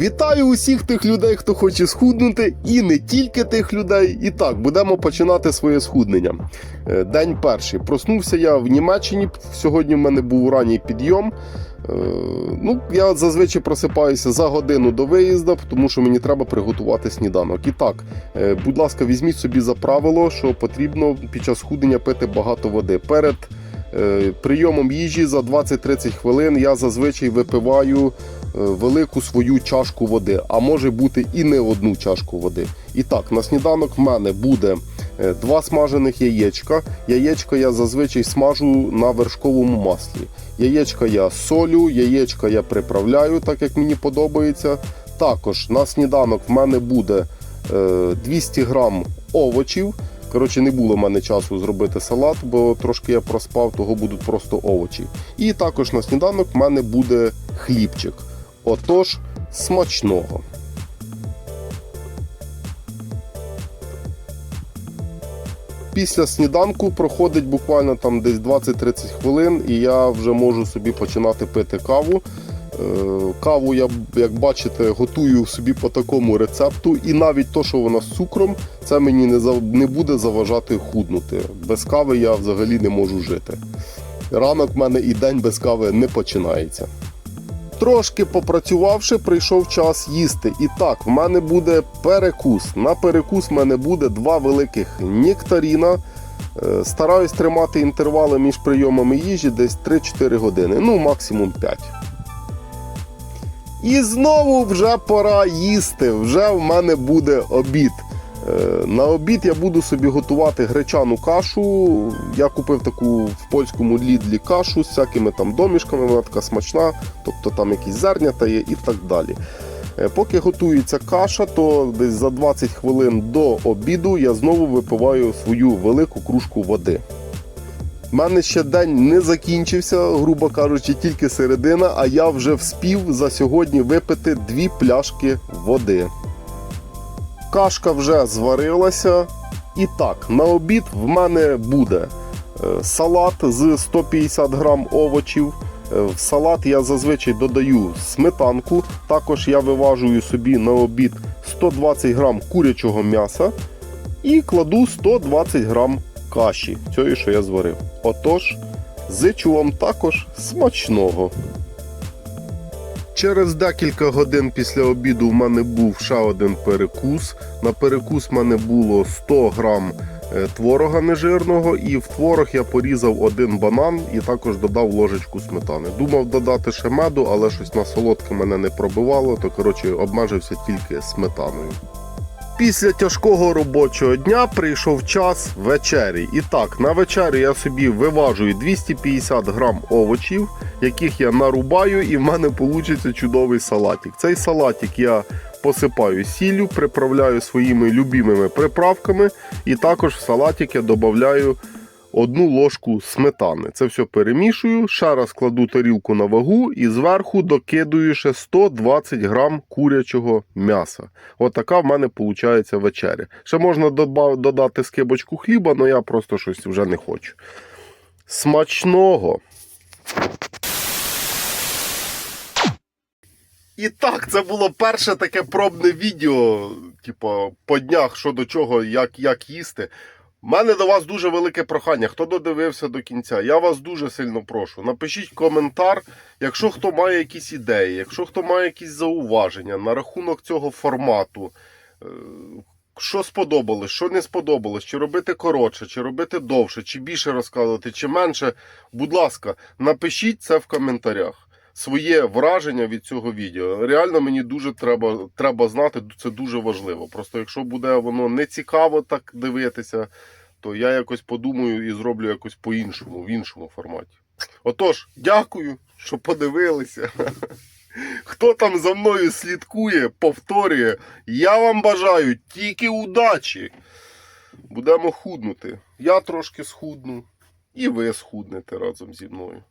Вітаю усіх тих людей, хто хоче схуднути, і не тільки тих людей. І так, будемо починати своє схуднення. Е, День перший. Проснувся я в Німеччині. Сьогодні в мене був ранній підйом. Е, Ну, я зазвичай просипаюся за годину до виїзду, тому що мені треба приготувати сніданок. І так, е, будь ласка, візьміть собі за правило, що потрібно під час схуднення пити багато води. Перед прийомом їжі за 20-30 хвилин я зазвичай випиваю велику свою чашку води, а може бути і не одну чашку води. І так, на сніданок в мене буде е, два смажених яєчка. Яєчко я зазвичай смажу на вершковому маслі. Яєчка я солю, яєчка я приправляю, так як мені подобається. Також на сніданок в мене буде е, 200 грам овочів. Коротше, не було в мене часу зробити салат, бо трошки я проспав, того будуть просто овочі. І також на сніданок в мене буде хлібчик. Отож, смачного. Після сніданку проходить буквально там десь 20-30 хвилин, і я вже можу собі починати пити каву. Е, Каву я, як бачите, готую собі по такому рецепту, і навіть то, що вона з цукром, це мені не, зав- не буде заважати худнути. Без кави я взагалі не можу жити. Ранок в мене і день без кави не починається. Трошки попрацювавши, прийшов час їсти. І так, в мене буде перекус. На перекус в мене буде два великих нектаріна. Е, Стараюсь тримати інтервали між прийомами їжі десь 3-4 години, ну максимум 5. І знову вже пора їсти. Вже в мене буде обід. Е, На обід я буду собі готувати гречану кашу. Я купив таку в польському лідлі кашу з всякими там домішками, вона така смачна, тобто там якісь зернята є і так далі. Е, Поки готується каша, то десь за 20 хвилин до обіду я знову випиваю свою велику кружку води. У мене ще день не закінчився, грубо кажучи, тільки середина, а я вже вспів за сьогодні випити дві пляшки води. Кашка вже зварилася. І так, на обід в мене буде е, салат з 150 грам овочів. Е, В салат я зазвичай додаю сметанку. Також я виважую собі на обід 120 грам курячого м'яса і кладу 120 грам каші, цієї, що я зварив. Отож, зичу вам також смачного. Через декілька годин після обіду в мене був ще один перекус. На перекус в мене було 100 грам е, творога нежирного, і в творог я порізав один банан і також додав ложечку сметани. Думав додати ще меду, але щось на солодке мене не пробивало, то коротше обмежився тільки сметаною. Після тяжкого робочого дня прийшов час вечері. І так, на вечері я собі виважую 250 грам овочів, яких я нарубаю, і в мене вийде чудовий салатик. Цей салатик я посипаю сіллю, приправляю своїми любимими приправками, і також в салатик я додаю одну ложку сметани. Це все перемішую, ще раз кладу тарілку на вагу і зверху докидую ще 120 грам курячого м'яса. Отака в мене виходить вечеря. Ще можна додати скибочку хліба, але я просто щось вже не хочу. Смачного! І так, це було перше таке пробне відео, типу, по днях, що до чого, як, як їсти. У мене до вас дуже велике прохання. Хто додивився до кінця, я вас дуже сильно прошу. Напишіть коментар, якщо хто має якісь ідеї, якщо хто має якісь зауваження на рахунок цього формату. е, Що сподобалось, що не сподобалось, чи робити коротше, чи робити довше, чи більше розказувати, чи менше. Будь ласка, напишіть це в коментарях. Своє враження від цього відео. Реально мені дуже треба, треба знати, це дуже важливо. Просто якщо буде воно не цікаво так дивитися, то я якось подумаю і зроблю якось по-іншому, в іншому форматі. Отож, дякую, що подивилися. Хто там за мною слідкує, повторює, я вам бажаю тільки удачі. Будемо худнути. Я трошки схудну, і ви схуднете разом зі мною.